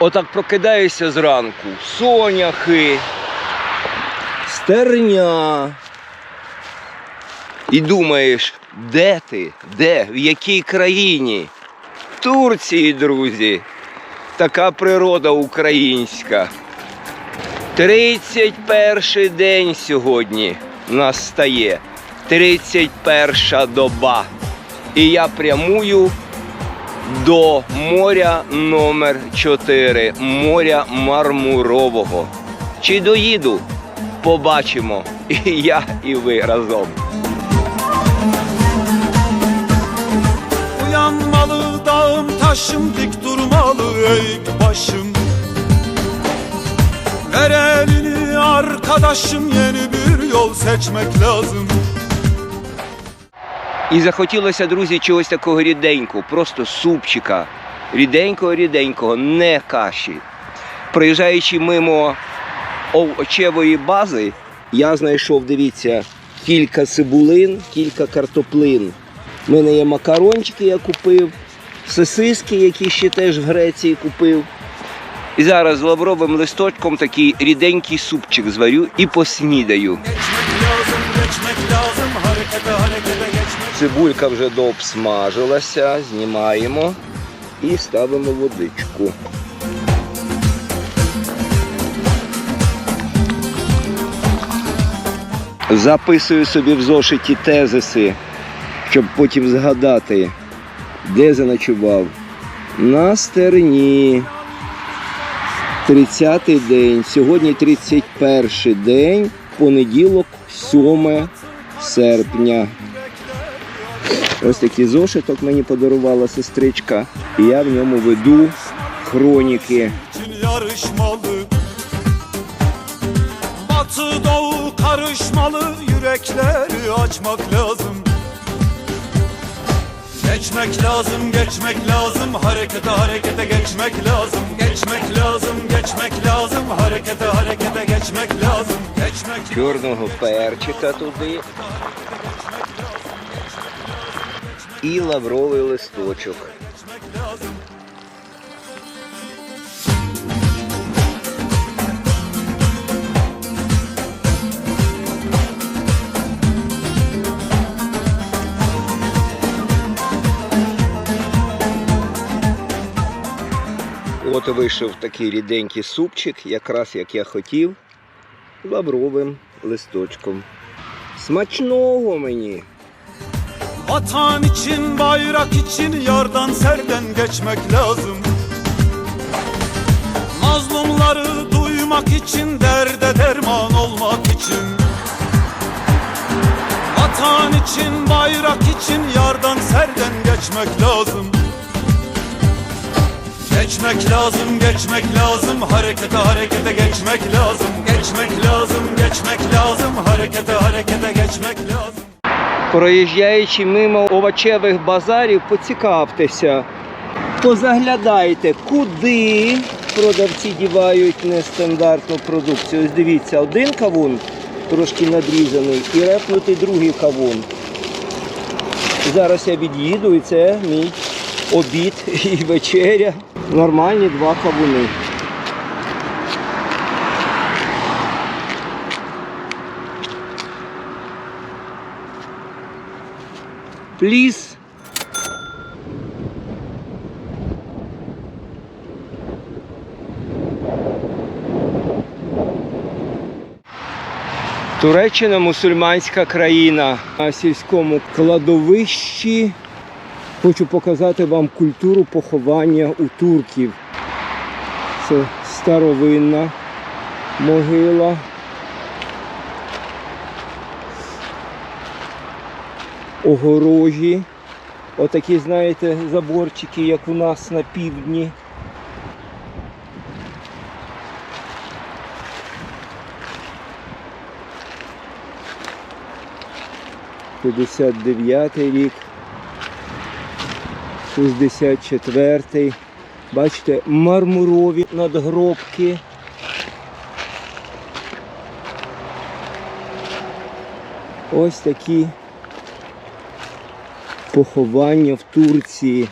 Отак прокидаєшся зранку. Соняхи, стерня. І думаєш, де ти? Де? В якій країні? В Турції, друзі. Така природа українська. 31 день сьогодні настає. 31 доба. І я прямую до моря номер 4 моря Мармурового. Чи доїду? Побачимо. І я, і ви разом. Uyanmalı dağım taşım dik durmalı eğik başım Ver elini arkadaşım yeni bir yol seçmek lazım І захотілося, друзі, чогось такого ріденького, просто супчика. Ріденького, ріденького, не каші. Проїжджаючи мимо овочевої бази, я знайшов, дивіться, кілька цибулин, кілька картоплин. У мене є макарончики, я купив, сосиски, які ще теж в Греції купив. І зараз з лавровим листочком такий ріденький супчик зварю і поснідаю. Цибулька вже дообсмажилася, знімаємо і ставимо водичку. Записую собі в зошиті тезиси, щоб потім згадати, де заночував. На стерні. 30-й день. Сьогодні 31 день, понеділок, 7 серпня. Ось такий зошиток мені подарувала сестричка, і я в ньому веду хроніки. için yarışmalı Batı doğu karışmalı yürekleri açmak lazım Geçmek lazım, geçmek lazım, harekete harekete geçmek lazım Geçmek lazım, geçmek lazım, harekete harekete geçmek lazım Geçmek Чорного перчика туди. І лавровий листочок. От вийшов такий ріденький супчик, якраз як я хотів, лавровим листочком. Смачного мені! Vatan için, bayrak için yardan serden geçmek lazım. Mazlumları duymak için, derde derman olmak için. Vatan için, bayrak için yardan serden geçmek lazım. Geçmek lazım, geçmek lazım, harekete harekete geçmek lazım. Geçmek lazım, geçmek lazım, harekete harekete geçmek lazım Проїжджаючи мимо овочевих базарів, поцікавтеся, позаглядайте, куди продавці дівають нестандартну продукцію. Ось дивіться, один кавун трошки надрізаний і репнутий другий кавун. Зараз я від'їду і це мій обід і вечеря. Нормальні два кавуни. Please. Туреччина мусульманська країна. На сільському кладовищі хочу показати вам культуру поховання у турків. Це старовинна могила. Огорожі. Отакі, знаєте, заборчики, як у нас на півдні. П'ятдесят дев'ятий рік. 64-й. Бачите, мармурові надгробки. Ось такі поховання в Турції.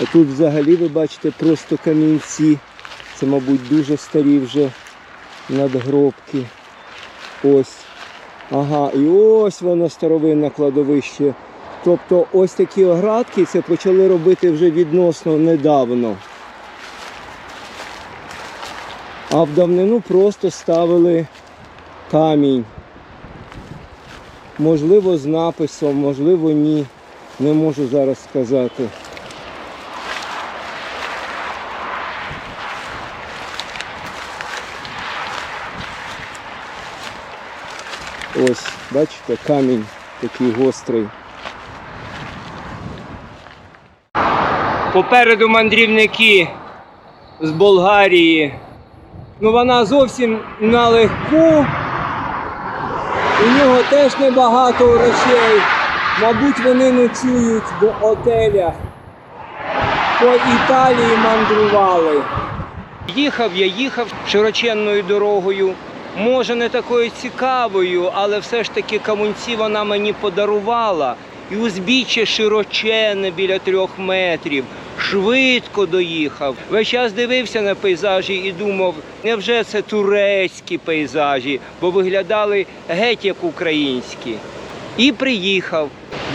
А тут взагалі ви бачите просто камінці. Це, мабуть, дуже старі вже надгробки. Ось. Ага, і ось воно старовинне кладовище. Тобто ось такі оградки це почали робити вже відносно недавно. А в давнину просто ставили камінь. Можливо, з написом, можливо, ні. Не можу зараз сказати. Ось, бачите, камінь такий гострий. Попереду мандрівники з Болгарії. Ну вона зовсім на легку. У нього теж небагато речей. Мабуть, вони ночують в готелях. По Італії мандрували. Їхав я, їхав широченною дорогою. Може, не такою цікавою, але все ж таки камунці вона мені подарувала. І узбіччя широченне біля трьох метрів. Швидко доїхав. Весь час дивився на пейзажі і думав, невже це турецькі пейзажі, бо виглядали геть як українські. І приїхав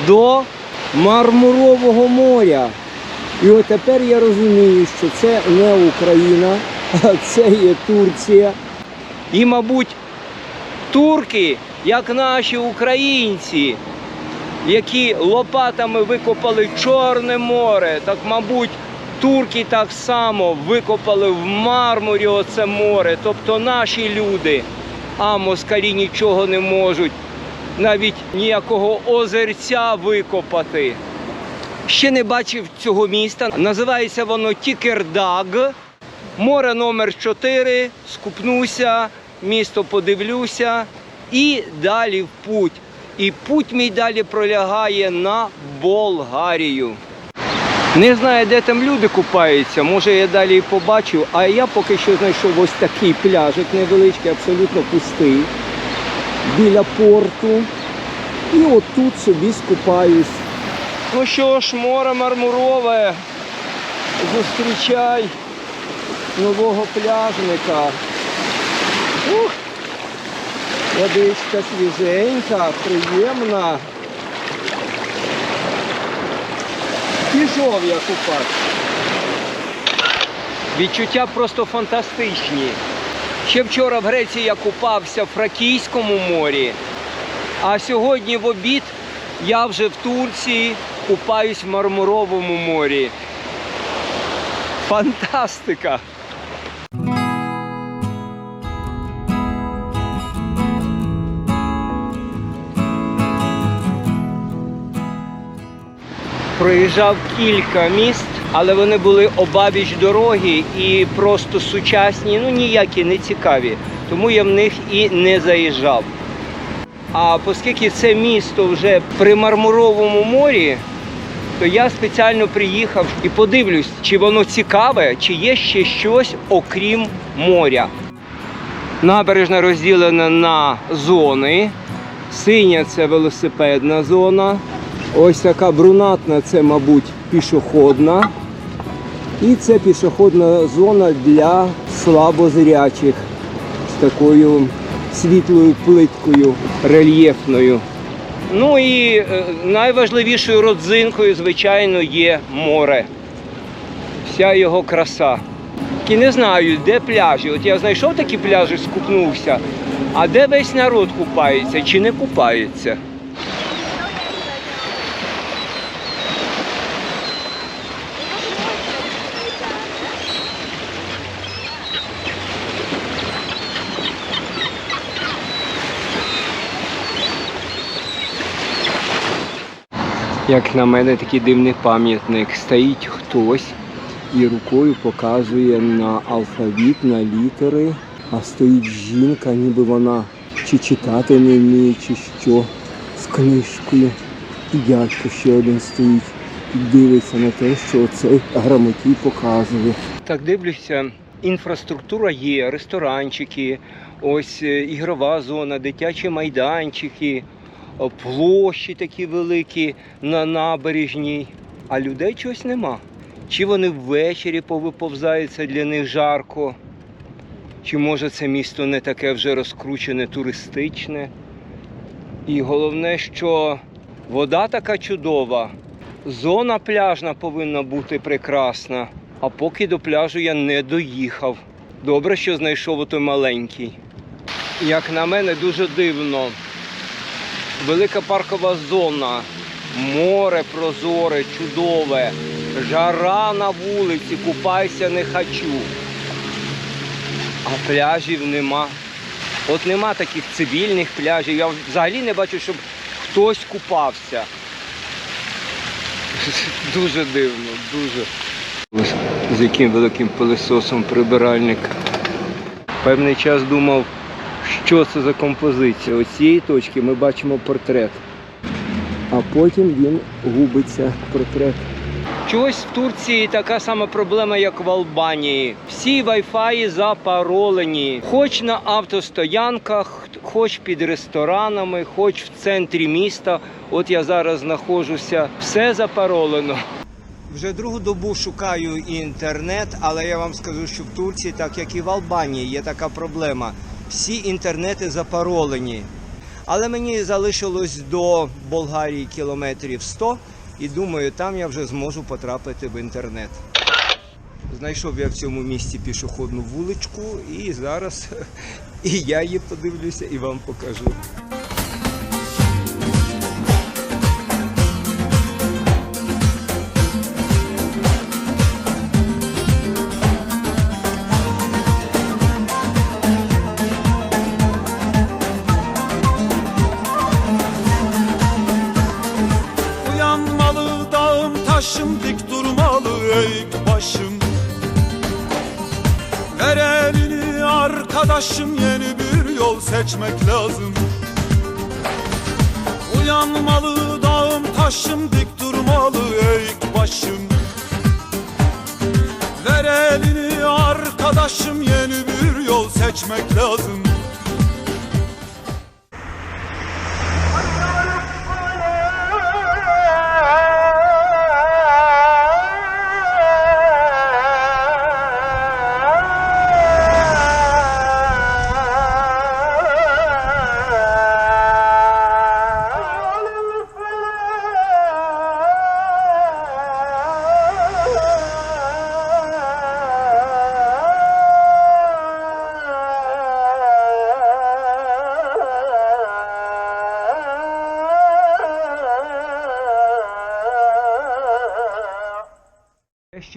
до Мармурового моря. І от тепер я розумію, що це не Україна, а це є Турція. І, мабуть, турки, як наші українці, які лопатами викопали Чорне море, так, мабуть, турки так само викопали в мармурі оце море. Тобто наші люди, а москалі нічого не можуть, навіть ніякого озерця викопати. Ще не бачив цього міста. Називається воно Тікердаг. Море номер 4. Скупнуся, місто подивлюся і далі в путь. І путь мій далі пролягає на Болгарію. Не знаю, де там люди купаються, може я далі і побачу, а я поки що знайшов ось такий пляжик невеличкий, абсолютно пустий, біля порту. І отут собі скупаюсь. Ну що ж, море мармурове, зустрічай нового пляжника. Ух, водичка свіженька, приємна. Пішов я купати. Відчуття просто фантастичні. Ще вчора в Греції я купався в Фракійському морі, а сьогодні в обід я вже в Турції купаюсь в Мармуровому морі. Фантастика! Проїжджав кілька міст, але вони були обабіч дороги і просто сучасні, ну ніякі не цікаві. Тому я в них і не заїжджав. А оскільки це місто вже при Мармуровому морі, то я спеціально приїхав і подивлюсь, чи воно цікаве, чи є ще щось окрім моря. Набережна розділена на зони. Синя це велосипедна зона. Ось така брунатна це, мабуть, пішохідна. І це пішохідна зона для слабозрячих з такою світлою плиткою рельєфною. Ну і е, найважливішою родзинкою, звичайно, є море. Вся його краса. І не знаю, де пляжі. От я знайшов такі пляжі, скупнувся. А де весь народ купається чи не купається? Як на мене, такий дивний пам'ятник. Стоїть хтось і рукою показує на алфавіт, на літери, а стоїть жінка, ніби вона чи читати не вміє, чи що, з книжкою. І дядько ще один стоїть і дивиться на те, що цей грамотій показує. Так дивлюся, інфраструктура є, ресторанчики, ось е, ігрова зона, дитячі майданчики, площі такі великі на набережній, а людей чогось нема. Чи вони ввечері повиповзаються для них жарко? Чи може це місто не таке вже розкручене, туристичне? І головне, що вода така чудова, зона пляжна повинна бути прекрасна. А поки до пляжу я не доїхав. Добре, що знайшов отой маленький. Як на мене, дуже дивно. Велика паркова зона, море прозоре, чудове, жара на вулиці, купайся не хочу. А пляжів нема. От нема таких цивільних пляжів. Я взагалі не бачу, щоб хтось купався. Дуже дивно, дуже. З яким великим пилисосом прибиральник. Певний час думав, що це за композиція. Ось цієї точки ми бачимо портрет. А потім він губиться портрет. Чогось в Турції така сама проблема, як в Албанії. Всі вайфаї запаролені. Хоч на автостоянках, хоч під ресторанами, хоч в центрі міста. От я зараз знаходжуся. Все запаролено. Вже другу добу шукаю інтернет, але я вам скажу, що в Турції, так як і в Албанії, є така проблема. Всі інтернети запаролені. Але мені залишилось до Болгарії кілометрів 100, і думаю, там я вже зможу потрапити в інтернет. Знайшов я в цьому місці пішохідну вуличку, і зараз і я її подивлюся і вам покажу. Arkadaşım yeni bir yol seçmek lazım. Uyanmalı dağım taşım dik durmalı eğik başım. Ver elini arkadaşım yeni bir yol seçmek lazım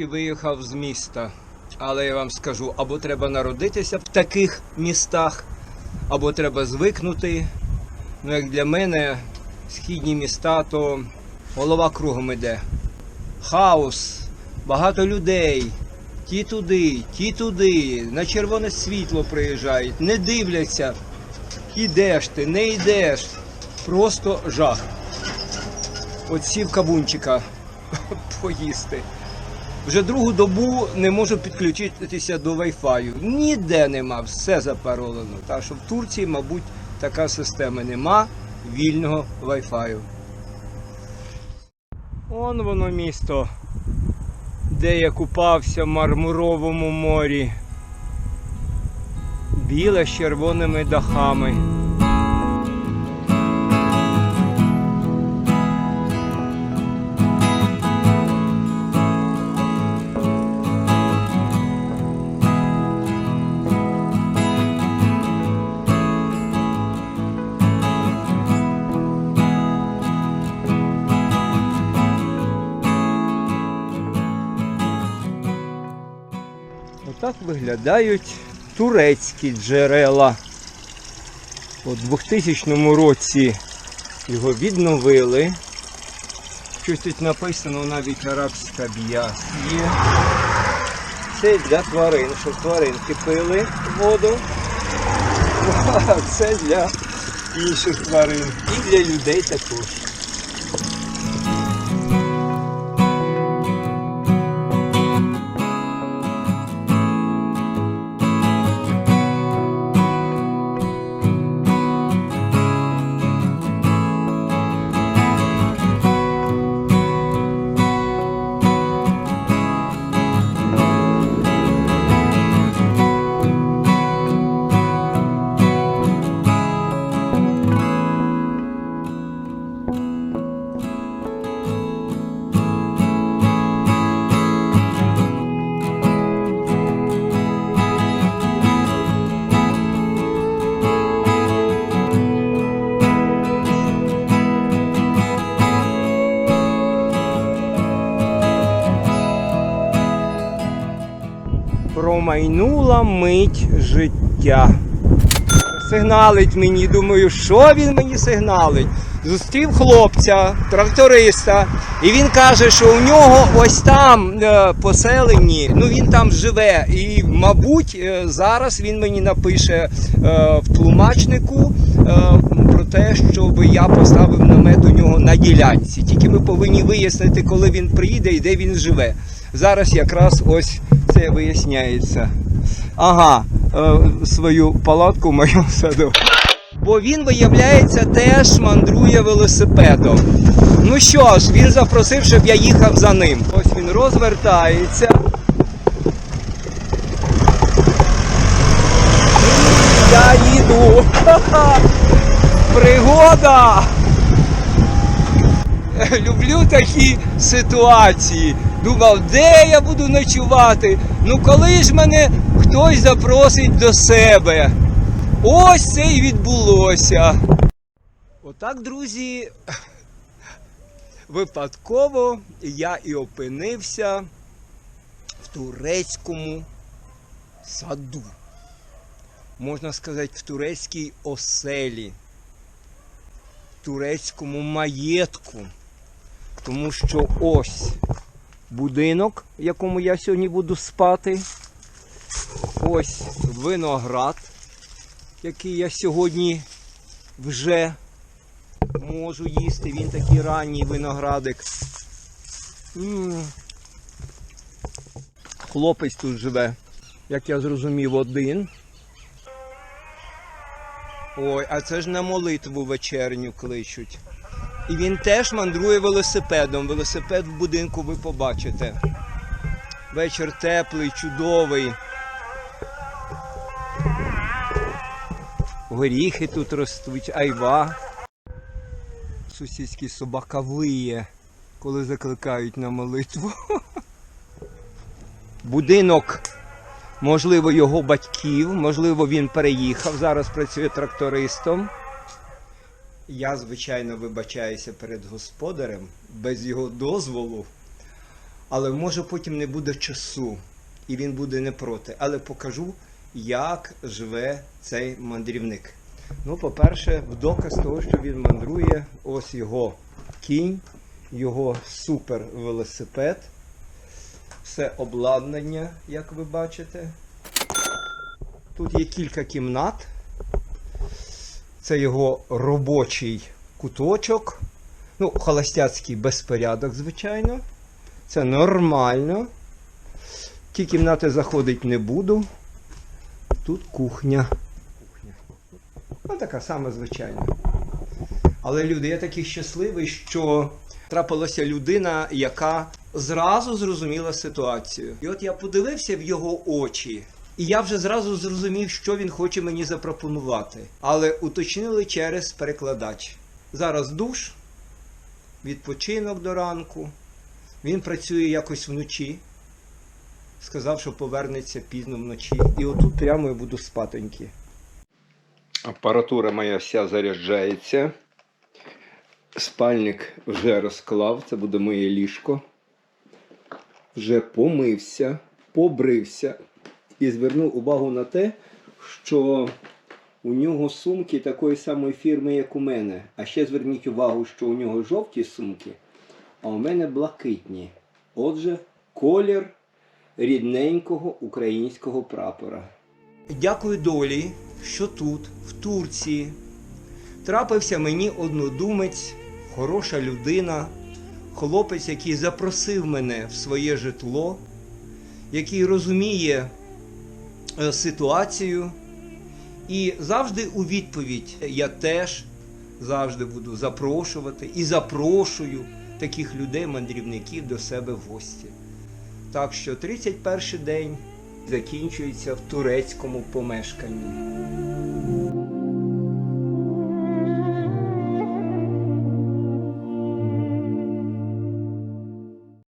Я виїхав з міста, але я вам скажу, або треба народитися в таких містах, або треба звикнути. Ну, як для мене, східні міста, то голова кругом іде. Хаос, багато людей. Ті туди, ті туди, на червоне світло приїжджають, не дивляться. Ідеш ти, не йдеш. Просто жах. От сів кавунчика поїсти. Вже другу добу не можу підключитися до Wi-Fi. Ніде нема, все запаролено. Так що в Турції, мабуть, така система нема вільного Wi-Fi. Он воно місто, де я купався в Мармуровому морі. Біле з червоними дахами. Виглядають турецькі джерела. У 2000 році його відновили. Щось тут написано навіть арабська б'яс є. Це для тварин, щоб тваринки пили воду. А це для інших тварин. І для людей також. Промайнула мить життя. Сигналить мені, думаю, що він мені сигналить. Зустрів хлопця, тракториста, і він каже, що у нього ось там е, поселені, ну він там живе. І, мабуть, е, зараз він мені напише е, в тлумачнику про те, щоб я поставив намет у нього на ділянці. Тільки ми повинні вияснити, коли він приїде і де він живе. Зараз якраз ось це виясняється. Ага, е, свою палатку в моєму саду. Бо він, виявляється, теж мандрує велосипедом. Ну що ж, він запросив, щоб я їхав за ним. Ось він розвертається. Я їду. Ха-ха. Пригода! Люблю такі ситуації. Думав, де я буду ночувати? Ну коли ж мене хтось запросить до себе? Ось це і відбулося. Отак, друзі, випадково я і опинився в турецькому саду. Можна сказати, в турецькій оселі, в турецькому маєтку. Тому що ось будинок, в якому я сьогодні буду спати. Ось виноград, який я сьогодні вже можу їсти. Він такий ранній виноградик. М. Хлопець тут живе, як я зрозумів, один. Ой, а це ж на молитву вечерню кличуть. І він теж мандрує велосипедом. Велосипед в будинку ви побачите. Вечір теплий, чудовий. Горіхи тут ростуть, айва. Сусідський собака виє, коли закликають на молитву. Будинок, можливо, його батьків, можливо, він переїхав, зараз працює трактористом. Я, звичайно, вибачаюся перед господарем без його дозволу, але може потім не буде часу, і він буде не проти. Але покажу, як живе цей мандрівник. Ну, по-перше, в доказ того, що він мандрує, ось його кінь, його супер велосипед, все обладнання, як ви бачите. Тут є кілька кімнат. Це його робочий куточок. Ну, холостяцький безпорядок, звичайно. Це нормально. Ті кімнати заходить не буду. Тут кухня. Ну, така сама звичайна. Але люди, я такий щасливий, що трапилася людина, яка зразу зрозуміла ситуацію. І от я подивився в його очі, і я вже зразу зрозумів, що він хоче мені запропонувати. Але уточнили через перекладач. Зараз душ, відпочинок до ранку. Він працює якось вночі. Сказав, що повернеться пізно вночі. І отут прямо я буду спатоньки. Апаратура моя вся заряджається. Спальник вже розклав, це буде моє ліжко. Вже помився, побрився і звернув увагу на те, що у нього сумки такої самої фірми, як у мене. А ще зверніть увагу, що у нього жовті сумки, а у мене блакитні. Отже, колір рідненького українського прапора. Дякую долі, що тут, в Турції, трапився мені однодумець, хороша людина, хлопець, який запросив мене в своє житло, який розуміє ситуацію. І завжди у відповідь я теж завжди буду запрошувати і запрошую таких людей, мандрівників до себе в гості. Так що 31 день закінчується в турецькому помешканні.